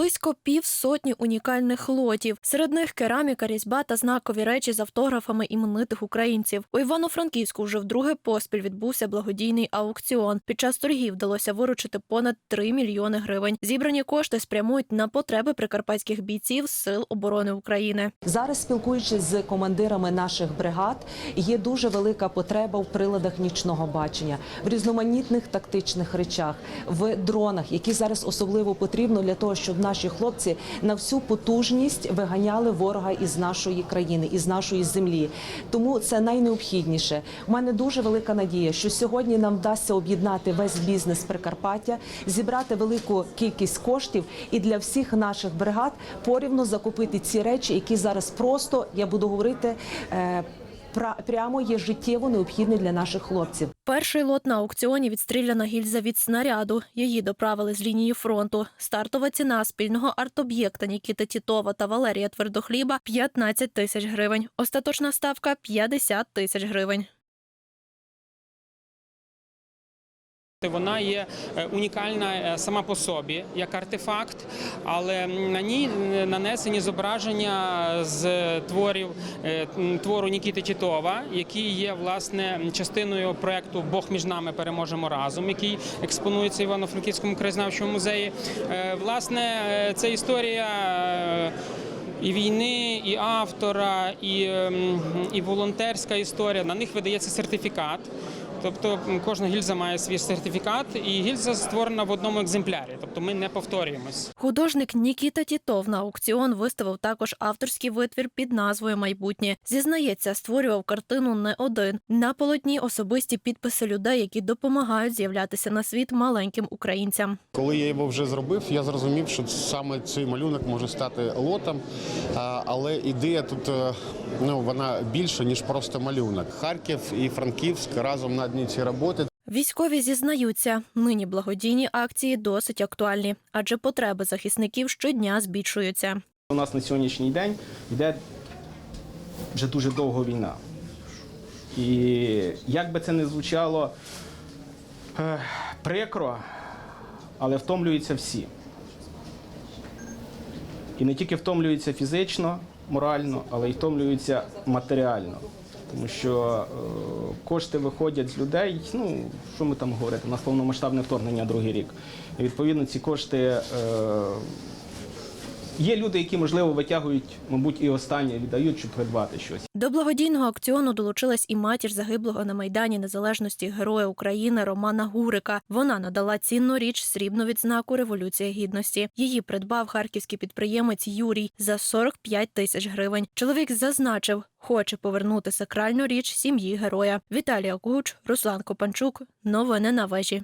Близько півсотні унікальних лотів. Серед них кераміка, різьба та знакові речі з автографами іменитих українців. У Івано-Франківську вже вдруге поспіль відбувся благодійний аукціон. Під час торгів вдалося виручити понад 3 мільйони гривень. Зібрані кошти спрямують на потреби прикарпатських бійців Сил оборони України. Зараз спілкуючись з командирами наших бригад, є дуже велика потреба в приладах нічного бачення, в різноманітних тактичних речах, в дронах, які зараз особливо потрібно для того, щоб наші хлопці на всю потужність виганяли ворога із нашої країни, із нашої землі. Тому це найнеобхідніше. У мене дуже велика надія, що сьогодні нам вдасться об'єднати весь бізнес Прикарпаття, зібрати велику кількість коштів і для всіх наших бригад порівну закупити ці речі, які зараз просто я буду говорити. Прямо є життєво необхідний для наших хлопців. Перший лот на аукціоні відстріляна гільза від снаряду. Її доправили з лінії фронту. Стартова ціна спільного артоб'єкта Нікіти Тітова та Валерія Твердохліба 15 тисяч гривень. Остаточна ставка 50 тисяч гривень. Вона є е, унікальна е, сама по собі як артефакт, але на ній е, нанесені зображення з творів твору Нікіти Тітова, який є власне частиною проекту Бог між нами переможемо разом, який експонується в Івано-Франківському краєзнавчому музеї. Власне, це історія. і війни, і автора, і, ем, і волонтерська історія. На них видається сертифікат. Тобто кожна гільза має свій сертифікат, і гільза створена в одному екземплярі. Тобто ми не повторюємось. Художник Нікіта Тітов на аукціон виставив також авторський витвір під назвою Майбутнє. Зізнається, створював картину не один. На полотні особисті підписи людей, які допомагають з'являтися на світ маленьким українцям. Коли я його вже зробив, я зрозумів, що саме цей малюнок може стати лотом, але ідея тут е, ну вона більша ніж просто малюнок. Харків і Франківськ разом на цій роботи. Військові зізнаються, нині благодійні акції досить актуальні, адже потреби захисників щодня збільшуються. У нас на сьогоднішній день йде вже дуже довго війна. І як би це не звучало е, прикро, але втомлюються всі. І не тільки втомлюються фізично, морально, але й втомлюються матеріально. Тому що е, кошти виходять з людей. Ну, що ми там говорити, у нас повномасштабне вторгнення другий рік. І відповідно ці кошти. Є люди, які можливо витягують, мабуть, і останнє віддають, щоб придбати щось. До благодійного акціону долучилась і матір загиблого на майдані незалежності Героя України Романа Гурика. Вона надала цінну річ срібну відзнаку Революція Гідності. Її придбав харківський підприємець Юрій за 45 тисяч гривень. Чоловік зазначив, хоче повернути сакральну річ сім'ї героя. Віталія Куч, Руслан Копанчук. Новини на вежі.